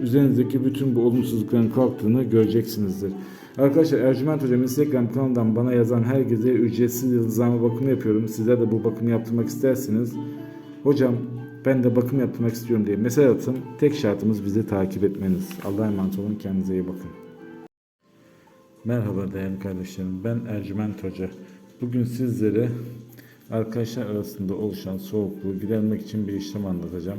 üzerinizdeki bütün bu olumsuzlukların kalktığını göreceksinizdir. Arkadaşlar Ercüment Hocam Instagram kanalından bana yazan herkese ücretsiz yıldızlama bakımı yapıyorum. Sizler de bu bakımı yaptırmak isterseniz hocam ben de bakım yaptırmak istiyorum diye mesaj atın. Tek şartımız bizi takip etmeniz. Allah'a emanet olun. Kendinize iyi bakın. Merhaba değerli kardeşlerim. Ben Ercüment Hoca. Bugün sizlere arkadaşlar arasında oluşan soğukluğu gidermek için bir işlem anlatacağım.